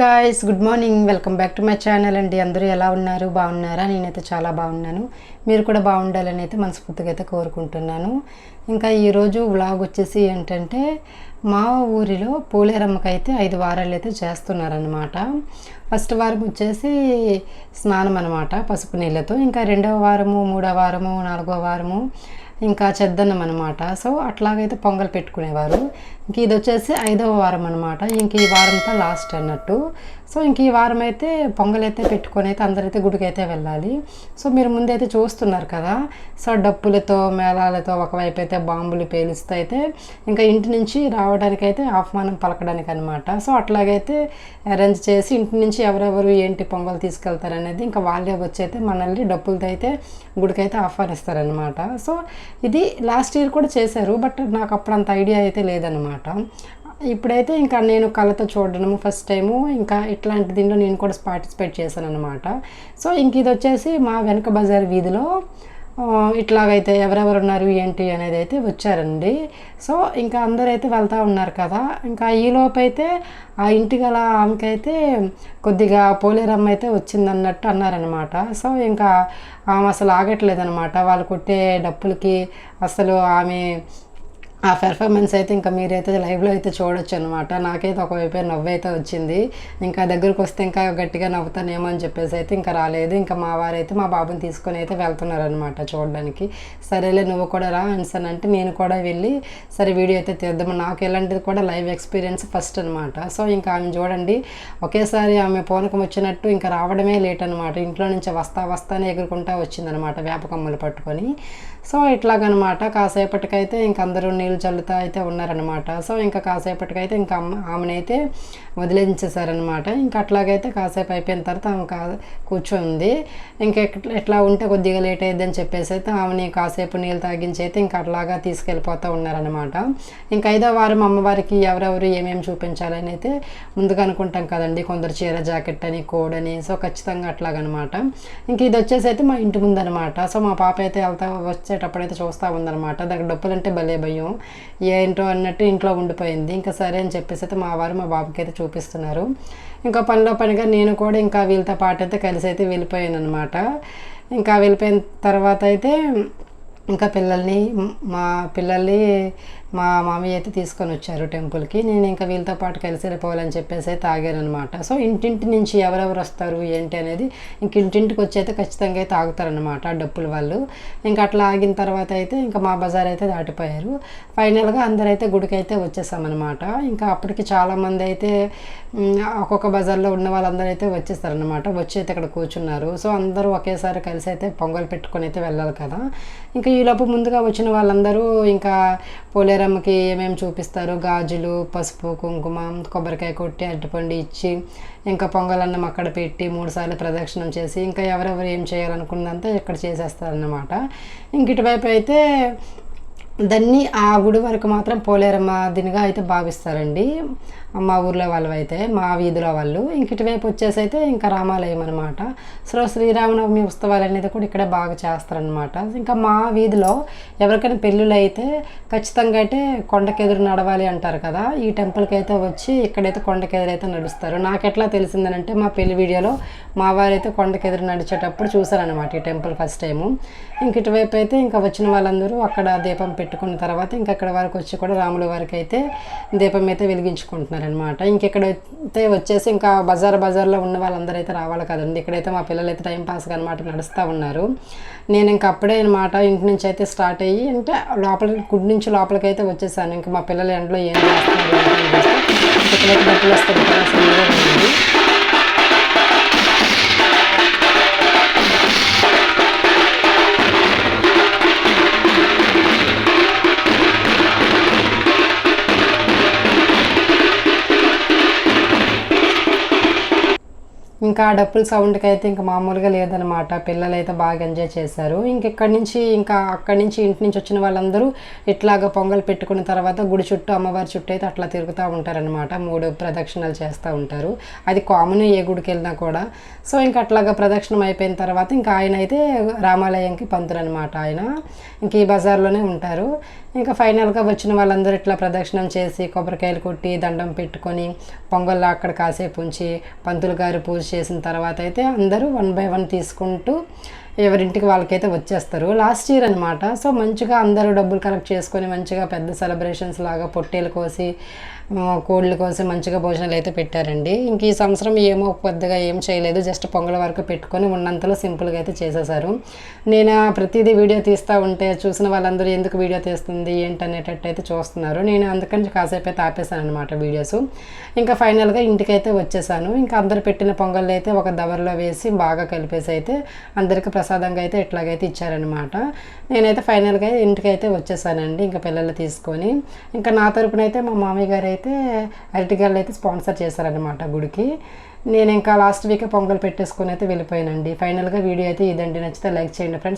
Guys good morning welcome back to my channel అండి. అందరూ ఎలా ఉన్నారు? బాగున్నారా? నేనైతే చాలా బాగున్నాను. మీరు కూడా బాగుండాలని అయితే మనస్ఫూర్తిగా అయితే కోరుకుంటున్నాను. ఇంకా ఈరోజు వ్లాగ్ వచ్చేసి ఏంటంటే మా ఊరిలో పోలేరమ్మకి అయితే ఐదు వారాలు అయితే చేస్తున్నారనమాట ఫస్ట్ వారం వచ్చేసి స్నానం అనమాట పసుపు నీళ్ళతో. ఇంకా రెండవ వారము మూడవ వారము నాలుగవ వారము ఇంకా చెద్దన్నం అనమాట సో అట్లాగైతే పొంగల్ పెట్టుకునేవారు. ఇంక ఇది వచ్చేసి ఐదవ వారం అనమాట ఇంక ఈ వారంతో లాస్ట్ అన్నట్టు. సో ఇంక ఈ వారం అయితే పొంగల్ అయితే పెట్టుకొని అయితే అందరైతే గుడికి అయితే వెళ్ళాలి. సో మీరు ముందైతే చూస్తున్నారు కదా సో డప్పులతో మేళాలతో ఒకవైపు అయితే బాంబులు పేలుస్తూ అయితే ఇంకా ఇంటి నుంచి రావడానికి అయితే ఆహ్వానం పలకడానికి అనమాట సో అట్లాగైతే అరేంజ్ చేసి ఇంటి నుంచి ఎవరెవరు ఏంటి పొంగల్ తీసుకెళ్తారు అనేది ఇంకా వాళ్ళే వచ్చి అయితే మనల్ని డప్పులతో అయితే గుడికైతే ఆహ్వానిస్తారనమాట సో ఇది లాస్ట్ ఇయర్ కూడా చేశారు బట్ నాకు అప్పుడు అంత ఐడియా అయితే లేదనమాట ఇప్పుడైతే ఇంకా నేను కళ్ళతో చూడడము ఫస్ట్ టైము ఇంకా ఇట్లాంటి దీంట్లో నేను కూడా పార్టిసిపేట్ చేశాను అనమాట సో ఇంక ఇది వచ్చేసి మా వెనక బజార్ వీధిలో ఇట్లాగైతే ఎవరెవరు ఉన్నారు ఏంటి అనేది అయితే వచ్చారండి. సో ఇంకా అందరూ అయితే వెళ్తూ ఉన్నారు కదా. ఇంకా ఈ అయితే ఆ ఇంటి గల ఆమెకైతే కొద్దిగా పోలేరమ్మ అయితే వచ్చిందన్నట్టు అన్నారనమాట సో ఇంకా ఆమె అసలు ఆగట్లేదనమాట వాళ్ళు కొట్టే డప్పులకి అసలు ఆమె ఆ పెర్ఫార్మెన్స్ అయితే ఇంకా మీరైతే లైవ్లో అయితే చూడొచ్చు అనమాట నాకైతే ఒకవైపు నవ్వు అయితే వచ్చింది. ఇంకా దగ్గరకు వస్తే ఇంకా గట్టిగా నవ్వుతానేమో అని చెప్పేసి అయితే ఇంకా రాలేదు. ఇంకా మా వారైతే మా బాబుని తీసుకొని అయితే వెళ్తున్నారనమాట చూడడానికి. సరేలే నువ్వు కూడా రా అనిసాను అంటే నేను కూడా వెళ్ళి సరే వీడియో అయితే తీద్దాము నాకు ఎలాంటిది కూడా లైవ్ ఎక్స్పీరియన్స్ ఫస్ట్ అనమాట సో ఇంకా ఆమె చూడండి. ఒకేసారి ఆమె పూనకం వచ్చినట్టు ఇంకా రావడమే లేట్ అనమాట ఇంట్లో నుంచి వస్తా వస్తానే ఎగురుకుంటా వచ్చిందనమాట వేపకమ్మలు పట్టుకొని. సో ఇట్లాగనమాట కాసేపటికైతే ఇంక అందరూ నీళ్ళు చల్లుతా అయితే ఉన్నారనమాట సో ఇంకా కాసేపటికైతే ఇంకా అమ్మ ఆమెనైతే వదిలించేశారనమాట ఇంకా అట్లాగైతే కాసేపు అయిపోయిన తర్వాత ఆమె కా కూర్చుంది. ఇంకా ఎట్లా ఉంటే కొద్దిగా లేట్ అయ్యిద్ది అని చెప్పేసి అయితే ఆమెని కాసేపు నీళ్ళు తాగించి అయితే ఇంకా అట్లాగా తీసుకెళ్ళిపోతూ ఉన్నారనమాట ఇంకా ఐదో వారం అమ్మవారికి ఎవరెవరు ఏమేమి చూపించాలని అయితే ముందుగా అనుకుంటాం కదండి. కొందరు చీర జాకెట్ అని కోడ్ అని సో ఖచ్చితంగా అట్లాగనమాట. ఇంక ఇది వచ్చేసి అయితే మా ఇంటి ముందు అనమాట సో మా పాప అయితే వెళ్తా వచ్చేటప్పుడు అయితే చూస్తూ ఉందన్నమాట. దానికి డప్పులు అంటే భలే భయం. ఏంటో అన్నట్టు ఇంట్లో ఉండిపోయింది. ఇంకా సరే అని చెప్పేసి అయితే మా వారు మా బాబుకి అయితే చూపిస్తున్నారు. ఇంకా పనిలో పనిగా నేను కూడా ఇంకా వీళ్ళతో పాటు అయితే కలిసి అయితే వెళ్ళిపోయాను అనమాట ఇంకా వెళ్ళిపోయిన తర్వాత అయితే ఇంకా పిల్లల్ని మా పిల్లల్ని మా మామయ్య అయితే తీసుకొని వచ్చారు టెంపుల్కి నేను ఇంకా వీళ్ళతో పాటు కలిసి వెళ్ళిపోవాలని చెప్పేసి అయితే తాగారనమాట సో ఇంటింటి నుంచి ఎవరెవరు వస్తారు ఏంటి అనేది ఇంక ఇంటింటికి వచ్చి అయితే ఖచ్చితంగా అయితే ఆగుతారనమాట డప్పుల వాళ్ళు. ఇంకా అట్లా ఆగిన తర్వాత అయితే ఇంకా మా బజార్ అయితే దాటిపోయారు. ఫైనల్గా అందరైతే గుడికి అయితే వచ్చేసామన్నమాట. ఇంకా అప్పటికి చాలామంది అయితే ఒక్కొక్క బజార్లో ఉన్న వాళ్ళందరూ అయితే వచ్చేస్తారనమాట వచ్చి అయితే ఇక్కడ కూర్చున్నారు. సో అందరూ ఒకేసారి కలిసి అయితే పొంగల్ పెట్టుకొని అయితే వెళ్ళాలి కదా. ఇంకా ఈలోపు ముందుగా వచ్చిన వాళ్ళందరూ ఇంకా పోలేరమ్మకి ఏమేమి చూపిస్తారు గాజులు పసుపు కుంకుమ కొబ్బరికాయ కొట్టి అరటిపండు ఇచ్చి ఇంకా పొంగలన్నం అక్కడ పెట్టి మూడుసార్లు ప్రదక్షిణం చేసి ఇంకా ఎవరెవరు ఏం చేయాలనుకున్నంత ఇక్కడ చేసేస్తారన్నమాట. ఇంక ఇటువైపు అయితే దాన్ని ఆ గుడి వరకు మాత్రం పోలేరమ్మ దీనిగా అయితే భావిస్తారండి. మా ఊర్లో వాళ్ళు అయితే మా వీధిలో వాళ్ళు. ఇంక ఇటువైపు వచ్చేసి అయితే ఇంకా రామాలయం అనమాట సో శ్రీరామనవమి ఉత్సవాలు అనేది కూడా ఇక్కడే బాగా చేస్తారనమాట ఇంకా మా వీధిలో ఎవరికైనా పెళ్ళిళ్ళు అయితే ఖచ్చితంగా అయితే కొండకెదురు నడవాలి అంటారు కదా. ఈ టెంపుల్కి అయితే వచ్చి ఇక్కడైతే కొండకెదురు అయితే నడుస్తారు. నాకు ఎట్లా తెలిసిందనంటే మా పెళ్ళి వీడియోలో మా వారైతే కొండకెదురు నడిచేటప్పుడు చూసారనమాట ఈ టెంపుల్ ఫస్ట్ టైము. ఇంక ఇటువైపు అయితే ఇంకా వచ్చిన వాళ్ళందరూ అక్కడ దీపం పెట్టుకున్న తర్వాత ఇంకా అక్కడ వరకు వచ్చి కూడా రాముల వారికి అయితే దీపం అయితే వెలిగించుకుంటున్నారు ఇంకెక్కడ ఇంకెక్కడైతే వచ్చేసి ఇంకా బజార్ బజార్లో ఉన్న వాళ్ళందరూ అయితే రావాలి కదండి. ఇక్కడైతే మా పిల్లలు అయితే టైం పాస్ అనమాట నడుస్తూ ఉన్నారు. నేను ఇంకా అప్పుడే అనమాట ఇంటి నుంచి అయితే స్టార్ట్ అయ్యి అంటే లోపల గుడి నుంచి లోపలికి అయితే వచ్చేసాను. ఇంకా మా పిల్లలు ఎండలో ఏం చేస్తున్నారు ఇక్కడైతే డబ్బులు వస్తుంది ఇంకా ఆ డప్పుల సౌండ్కి అయితే ఇంకా మామూలుగా లేదనమాట పిల్లలు అయితే బాగా ఎంజాయ్ చేశారు. ఇంక ఇక్కడి నుంచి ఇంకా అక్కడి నుంచి ఇంటి నుంచి వచ్చిన వాళ్ళందరూ ఇట్లాగ పొంగల్ పెట్టుకున్న తర్వాత గుడి చుట్టూ అమ్మవారి చుట్టూ అయితే అట్లా తిరుగుతూ ఉంటారనమాట మూడు ప్రదక్షిణలు చేస్తూ ఉంటారు. అది కామన్ ఏ గుడికి వెళ్ళినా కూడా. సో ఇంకా అట్లాగా ప్రదక్షిణం అయిపోయిన తర్వాత ఇంకా ఆయన అయితే రామాలయంకి పంతులు అనమాట ఆయన. ఇంక ఈ బజార్లోనే ఉంటారు. ఇంకా ఫైనల్గా వచ్చిన వాళ్ళందరూ ఇట్లా ప్రదక్షిణం చేసి కొబ్బరికాయలు కొట్టి దండం పెట్టుకొని పొంగల్లో అక్కడ కాసేపు ఉంచి పంతులు గారు పూజ చేసిన తర్వాత అయితే అందరూ వన్ బై వన్ తీసుకుంటూ ఎవరింటికి వాళ్ళకైతే వచ్చేస్తారు. లాస్ట్ ఇయర్ అనమాట సో మంచిగా అందరూ డబ్బులు కలెక్ట్ చేసుకొని మంచిగా పెద్ద సెలబ్రేషన్స్ లాగా పొట్టేలు కోసి కోళ్ళు కోసి మంచిగా భోజనాలు అయితే పెట్టారండి. ఇంక ఈ సంవత్సరం ఏమో పెద్దగా ఏం చేయలేదు. జస్ట్ పొంగల వరకు పెట్టుకొని ఉన్నంతలో సింపుల్గా అయితే చేసేసారు. నేను ప్రతిదీ వీడియో తీస్తూ ఉంటే చూసిన వాళ్ళందరూ ఎందుకు వీడియో తీస్తుంది ఏంటి అనేటట్టు అయితే చూస్తున్నారు. నేను అందుకని కాసేపు అయితే ఆపేసాను అనమాట వీడియోస్. ఇంకా ఫైనల్గా ఇంటికైతే వచ్చేసాను. ఇంకా అందరు పెట్టిన పొంగల్ అయితే ఒక దవర్లో వేసి బాగా కలిపేసి అయితే అందరికి ప్రసాదంగా అయితే ఇట్లాగైతే ఇచ్చారనమాట నేనైతే ఫైనల్గా ఇంటికైతే వచ్చేసానండి ఇంకా పిల్లలు తీసుకొని. ఇంకా నా తరపున అయితే మా మామయ్య గారు అయితే అరటిగాళ్ళు అయితే స్పాన్సర్ చేశారనమాట గుడికి. నేను ఇంకా లాస్ట్ వీక్ పొంగల్ పెట్టేసుకొని అయితే వెళ్ళిపోయానండి. ఫైనల్గా వీడియో అయితే ఇదండి. నచ్చితే లైక్ చేయండి ఫ్రెండ్స్.